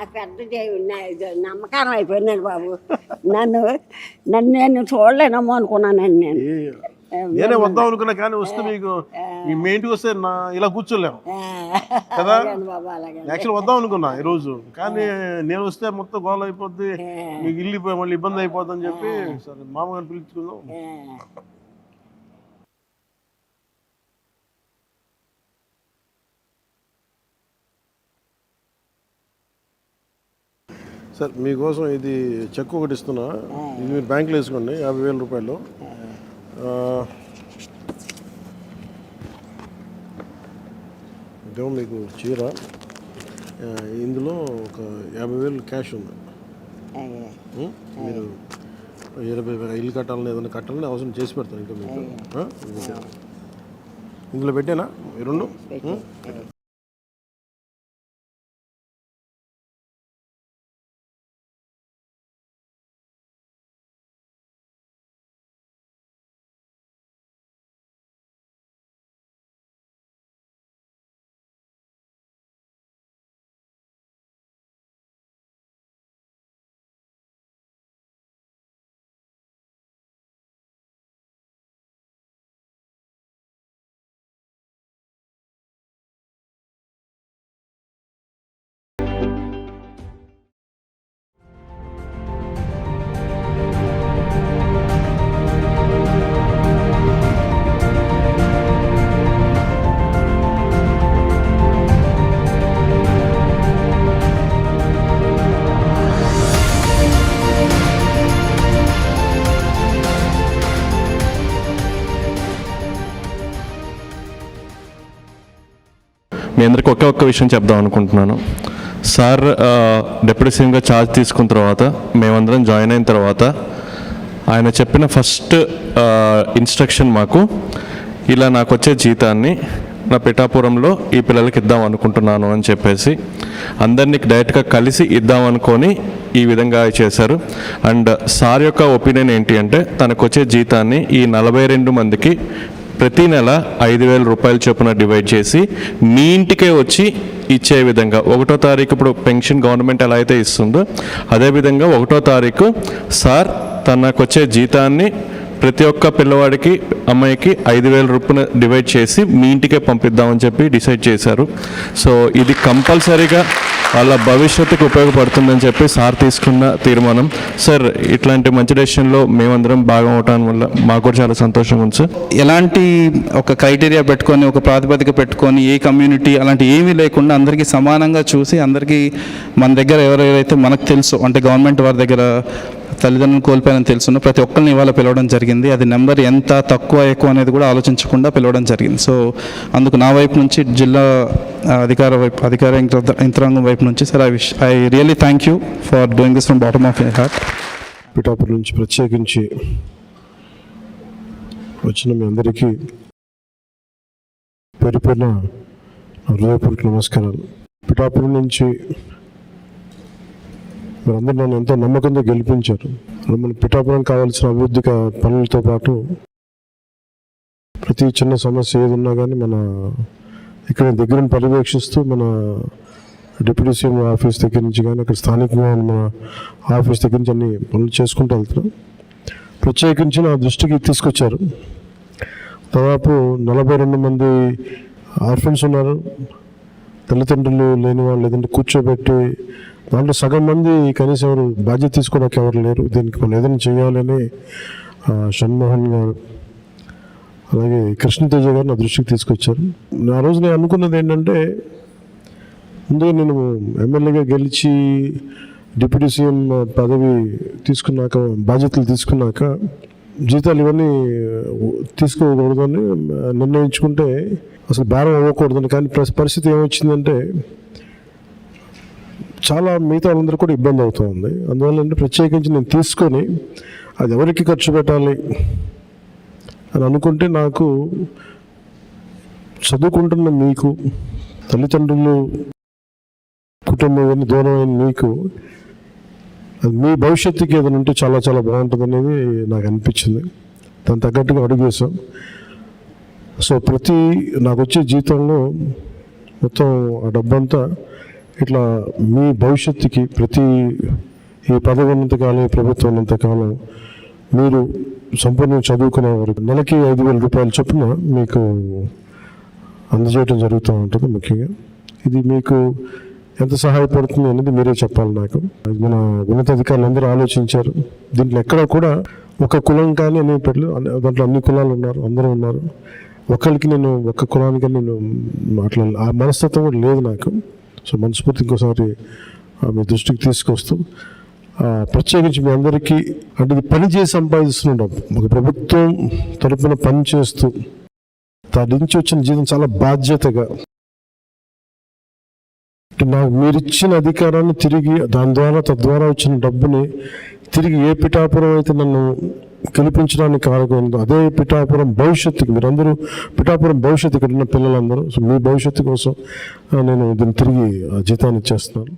నాకు పెద్ద దేవుడు నమ్మకారం అయిపోయినాడు బాబు. నన్ను నన్ను నేను చూడలేనమ్మో అనుకున్నానండి నేను. నేనే వద్దాం అనుకున్నా కానీ వస్తే మీకు మీ ఇంటికి వస్తే నా ఇలా కూర్చోలేము. కదా? యాక్చువల్ వద్దాం అనుకున్నా ఈ రోజు కానీ నేను వస్తే మొత్తం గోల అయిపోద్ది మీకు ఇల్లు మళ్ళీ ఇబ్బంది అయిపోద్ది అని చెప్పి సరే మామగారిని పిలుచుకుందాం సార్ మీకోసం ఇది చెక్ ఒకటి ఇస్తున్నా. ఇది మీరు బ్యాంకులో వేసుకోండి యాభై వేల రూపాయలు. ఇదేమో మీకు చీర. ఇందులో ఒక యాభై వేలు క్యాష్ ఉంది? మీరు ఇరవై వేల ఇల్లు కట్టాలని ఏదైనా కట్టాలని అవసరం చేసి పెడతాను ఇంకా మీకు. ఇందులో పెట్టానా? రెండు? మీ అందరికీ ఒకే ఒక్క విషయం చెప్దాం అనుకుంటున్నాను. సార్ డిప్యూటీ సీఎంగా ఛార్జ్ తీసుకున్న తర్వాత మేమందరం జాయిన్ అయిన తర్వాత ఆయన చెప్పిన ఫస్ట్ ఇన్స్ట్రక్షన్ మాకు ఇలా నాకు వచ్చే జీతాన్ని నా పిఠాపురంలో ఈ పిల్లలకి ఇద్దాం అనుకుంటున్నాను అని చెప్పేసి అందరినీ డైరెక్ట్గా కలిసి ఇద్దాం అనుకొని ఈ విధంగా చేశారు. అండ్ సార్ యొక్క ఒపీనియన్ ఏంటి అంటే తనకు వచ్చే జీతాన్ని ఈ నలభై రెండు మందికి ప్రతి నెల ఐదు వేల రూపాయల చొప్పున డివైడ్ చేసి మీ ఇంటికే వచ్చి ఇచ్చే విధంగా ఒకటో తారీఖు ఇప్పుడు పెన్షన్ గవర్నమెంట్ ఎలా అయితే ఇస్తుందో అదేవిధంగా ఒకటో తారీఖు సార్ తనకు వచ్చే జీతాన్ని ప్రతి ఒక్క పిల్లవాడికి అమ్మాయికి ఐదు వేల రూపాయలు డివైడ్ చేసి మీ ఇంటికే పంపిద్దామని చెప్పి డిసైడ్ చేశారు. సో ఇది కంపల్సరీగా వాళ్ళ భవిష్యత్తుకు ఉపయోగపడుతుందని చెప్పి సార్ తీసుకున్న తీర్మానం. సార్ ఇట్లాంటి మంచి డెసిషన్లో మేమందరం భాగం అవటం వల్ల మాకు కూడా చాలా సంతోషంగా ఉంది సార్ ఎలాంటి ఒక క్రైటీరియా పెట్టుకొని ఒక ప్రాతిపదిక పెట్టుకొని ఏ కమ్యూనిటీ అలాంటి ఏమీ లేకుండా అందరికీ సమానంగా చూసి అందరికీ మన దగ్గర ఎవరెవరైతే మనకు తెలుసు అంటే గవర్నమెంట్ వారి దగ్గర తల్లిదండ్రులను కోల్పోయారని తెలుసును. ప్రతి ఒక్కరిని ఇవాళ పిలవడం జరిగింది. అది నెంబర్ ఎంత తక్కువ ఎక్కువ అనేది కూడా ఆలోచించకుండా పిలవడం జరిగింది. సో అందుకు నా వైపు నుంచి జిల్లా అధికార వైపు అధికార యంత్రాంగం వైపు నుంచి sir I wish I really thank you for doing this from bottom of my heart. Pithapuram నుంచి ప్రత్యేకించి వచ్చిన మీ అందరికీ పేరు పేరున హృదయపూర్వక నమస్కారాలు. పిఠాపురం నుంచి మీరందరూ నన్ను ఎంతో నమ్మకంతో గెలిపించారు. మన పిఠాపురం కావాల్సిన అభివృద్ధి పనులతో పాటు ప్రతి చిన్న సమస్య ఏది ఉన్నా కానీ మన ఇక్కడ దగ్గరని పర్యవేక్షిస్తూ మన డిప్యూటీ సీఎం ఆఫీస్ దగ్గర నుంచి కానీ అక్కడ స్థానికంగా ఉన్న మన ఆఫీస్ దగ్గర నుంచి అన్ని పనులు చేసుకుంటూ వెళ్తున్నాం. ప్రత్యేకించి నా దృష్టికి తీసుకొచ్చారు. దాదాపు నలభై రెండు మంది ఆర్ఫన్స్ ఉన్నారు. తల్లిదండ్రులు లేని వాళ్ళు లేదంటే కూర్చోబెట్టి దాంట్లో సగం మంది కనీసం ఎవరు బాధ్యత తీసుకోవడానికి ఎవరు లేరు. దీనికి మనం ఏదైనా చేయాలని షణ్మోహన్ గారు అలాగే కృష్ణతేజ గారు నా దృష్టికి తీసుకొచ్చారు. ఆ రోజు నేను అనుకున్నది ఏంటంటే ముందుగా నేను ఎమ్మెల్యేగా గెలిచి డిప్యూటీ సీఎం పదవి తీసుకున్నాక బాధ్యతలు తీసుకున్నాక జీతాలు ఇవన్నీ తీసుకోకూడదని నిర్ణయించుకుంటే అసలు భారం అవ్వకూడదని. కానీ పరిస్థితి ఏమొచ్చిందంటే చాలా మిగతా వాళ్ళందరూ కూడా ఇబ్బంది అవుతుంది అందువల్ల అంటే ప్రత్యేకించి నేను తీసుకొని అది ఎవరికి ఖర్చు పెట్టాలి అని అనుకుంటే నాకు చదువుకుంటున్న మీకు తల్లిదండ్రులు కుటుంబం దూరమైన మీకు అది మీ భవిష్యత్తుకి ఏదైనా ఉంటే చాలా చాలా బాగుంటుంది అనేది నాకు అనిపించింది. దాని తగ్గట్టుగా అడుగు వేసాం సో ప్రతి నాకు వచ్చే జీతంలో మొత్తం ఆ డబ్బంతా ఇట్లా మీ భవిష్యత్తుకి ప్రతి ఈ పదవి ఉన్నంతకాలం ఈ ప్రభుత్వం ఉన్నంతకాలం మీరు సంపూర్ణంగా చదువుకునే వరకు నెలకి ఐదు వేల రూపాయలు చొప్పున మీకు అందజేయడం జరుగుతూ ఉంటుంది ముఖ్యంగా. ఇది మీకు ఎంత సహాయపడుతుంది అనేది మీరే చెప్పాలి నాకు. మన ఉన్నతాధికారులు అందరూ ఆలోచించారు. దీంట్లో ఎక్కడ కూడా ఒక కులం కానీ అనే పెట్టలు దాంట్లో అన్ని కులాలు ఉన్నారు అందరూ ఉన్నారు. ఒకరికి నేను ఒక కులానికి నేను అట్లా ఆ మనస్తత్వం కూడా లేదు నాకు. సో మనస్ఫూర్తి ఇంకోసారి మీ దృష్టికి తీసుకొస్తూ ప్రత్యేకించి మీ అందరికీ అంటే ఇది పని చేసి సంపాదిస్తున్న ఒక ప్రభుత్వం తరపున పని చేస్తూ దాని నుంచి వచ్చిన జీవితం చాలా బాధ్యతగా నాకు మీరు ఇచ్చిన అధికారాన్ని తిరిగి దాని ద్వారా తద్వారా వచ్చిన డబ్బుని తిరిగి ఏ పిఠాపురం అయితే నన్ను గెలిపించడానికి కారకమైందో అదే పిఠాపురం భవిష్యత్తుకి మీరందరూ పిఠాపురం భవిష్యత్తు ఇక్కడ ఉన్న పిల్లలందరూ సో మీ భవిష్యత్తు కోసం నేను దీన్ని తిరిగి ఆ జీతాన్ని ఇచ్చేస్తున్నాను.